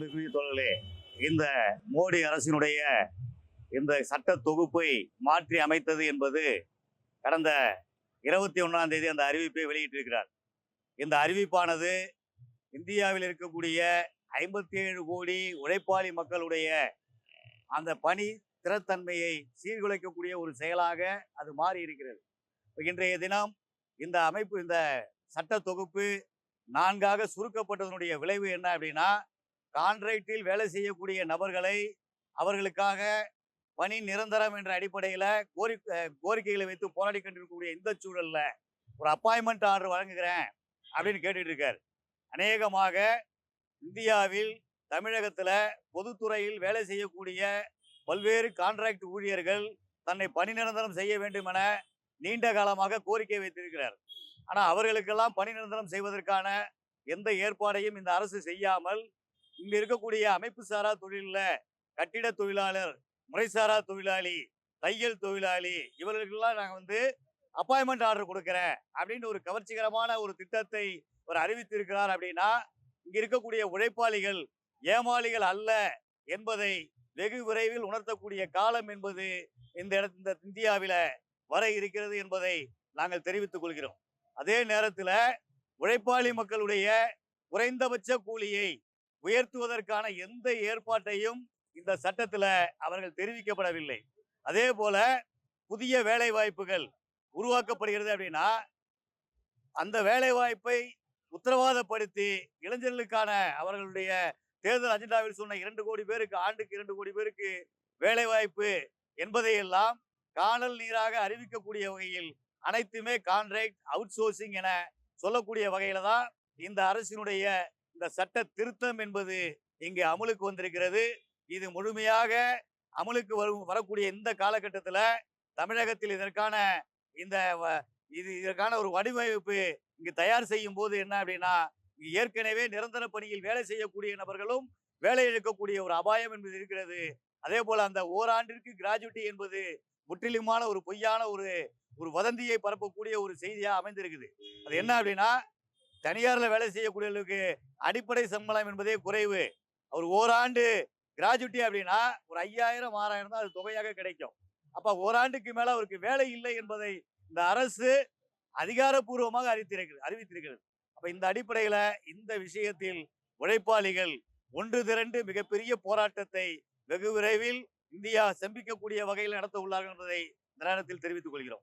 அன்புக்குரிய தோழர்களே இந்த மோடி அரசினுடைய இந்த சட்ட தொகுப்பை மாற்றி அமைத்தது என்பது கடந்த இருபத்தி ஒன்றாம் தேதி அந்த அறிவிப்பை வெளியிட்டிருக்கிறார். இந்த அறிவிப்பானது இந்தியாவில் இருக்கக்கூடிய ஐம்பத்தி ஏழு கோடி உழைப்பாளி மக்களுடைய அந்த பணி திறத்தன்மையை சீர்குலைக்கக்கூடிய ஒரு செயலாக அது மாறி இருக்கிறது. இன்றைய தினம் இந்த அமைப்பு இந்த சட்ட தொகுப்பு நான்காக சுருக்கப்பட்டதனுடைய விளைவு என்ன அப்படின்னா கான்ட்ராக்டில் வேலை செய்யக்கூடிய நபர்களை அவர்களுக்காக பணி நிரந்தரம் என்ற அடிப்படையில் கோரி கோரிக்கைகளை வைத்து போராடி கொண்டிருக்கக்கூடிய இந்த சூழல்ல ஒரு அப்பாயின்மெண்ட் ஆர்டர் வழங்குகிறேன் அப்படின்னு கேட்டுட்டு இருக்கார் அநேகமாக இந்தியாவில் தமிழகத்துல பொதுத்துறையில் வேலை செய்யக்கூடிய பல்வேறு கான்ட்ராக்ட் ஊழியர்கள் தன்னை பணி நிரந்தரம் செய்ய வேண்டும் என நீண்ட காலமாக கோரிக்கை வைத்திருக்கிறார். ஆனா அவர்களுக்கெல்லாம் பணி நிரந்தரம் செய்வதற்கான எந்த ஏற்பாடையும் இந்த அரசு செய்யாமல் இங்க இருக்கக்கூடிய அமைப்பு சாரா தொழிலில் கட்டிட தொழிலாளர் முறைசாரா தொழிலாளி தையல் தொழிலாளி இவர்களுக்கெல்லாம் நாங்கள் வந்து அப்பாயின்மெண்ட் ஆர்டர் கொடுக்குறேன் அப்படின்னு ஒரு கவர்ச்சிகரமான ஒரு திட்டத்தை ஒரு அறிவித்திருக்கிறார் அப்படின்னா இங்க இருக்கக்கூடிய உழைப்பாளிகள் ஏமாளிகள் அல்ல என்பதை வெகு விரைவில் உணர்த்தக்கூடிய காலம் என்பது இந்த இடத்து இந்த இந்தியாவில வர இருக்கிறது என்பதை நாங்கள் தெரிவித்துக் கொள்கிறோம். அதே நேரத்தில் உழைப்பாளி மக்களுடைய குறைந்தபட்ச கூலியை உயர்த்துவதற்கான எந்த ஏற்பாட்டையும் இந்த சட்டத்துல அவர்கள் தெரிவிக்கப்படவில்லை. அதே போல புதிய வேலை வாய்ப்புகள் உருவாக்கப்படுகிறது அப்படின்னா அந்த வேலை வாய்ப்பை உத்தரவாதப்படுத்தி இளைஞர்களுக்கான அவர்களுடைய தேர்தல் அஜெண்டாவில் சொன்ன இரண்டு கோடி பேருக்கு ஆண்டுக்கு இரண்டு கோடி பேருக்கு வேலை வாய்ப்பு என்பதையெல்லாம் காணல் நீராக அறிவிக்கக்கூடிய வகையில் அனைத்துமே கான்ட்ராக்ட் அவுட் சோர்சிங் என சொல்லக்கூடிய வகையில தான் இந்த அரசினுடைய இந்த சட்ட திருத்தம் என்பது இங்கே அமலுக்கு வந்திருக்கிறது. இது முழுமையாக அமலுக்கு வரும் வரக்கூடிய இந்த காலகட்டத்தில் தமிழகத்தில் இதற்கான இந்த இது இதற்கான ஒரு வடிவமைப்பு இங்கு தயார் செய்யும் போது என்ன அப்படின்னா இங்கு ஏற்கனவே நிரந்தர பணியில் வேலை செய்யக்கூடிய நபர்களும் வேலை இழக்கக்கூடிய ஒரு அபாயம் என்பது இருக்கிறது. அதே போல அந்த ஓராண்டிற்கு கிராஜுவிட்டி என்பது முற்றிலுமான ஒரு பொய்யான ஒரு ஒரு வதந்தியை பரப்பக்கூடிய ஒரு செய்தியா அமைந்திருக்குது. அது என்ன அப்படின்னா தனியார்ல வேலை செய்யக்கூடியவர்களுக்கு அடிப்படை சம்பளம் என்பதே குறைவு. அவர் ஓராண்டு கிராஜுவிட்டி அப்படின்னா ஒரு ஐயாயிரம் ஆறாயிரம் தான் அது தொகையாக கிடைக்கும். அப்ப ஓராண்டுக்கு மேல அவருக்கு வேலை இல்லை என்பதை இந்த அரசு அதிகாரப்பூர்வமாக அறிவித்திருக்கிறது அறிவித்திருக்கிறது. அப்ப இந்த அடிப்படையில இந்த விஷயத்தில் உழைப்பாளிகள் ஒன்று திரண்டு மிகப்பெரிய போராட்டத்தை வெகு விரைவில் இந்தியா செம்பிக்கக்கூடிய வகையில் நடத்த உள்ளார்கள் என்பதை இந்த நேரத்தில் தெரிவித்துக் கொள்கிறோம்.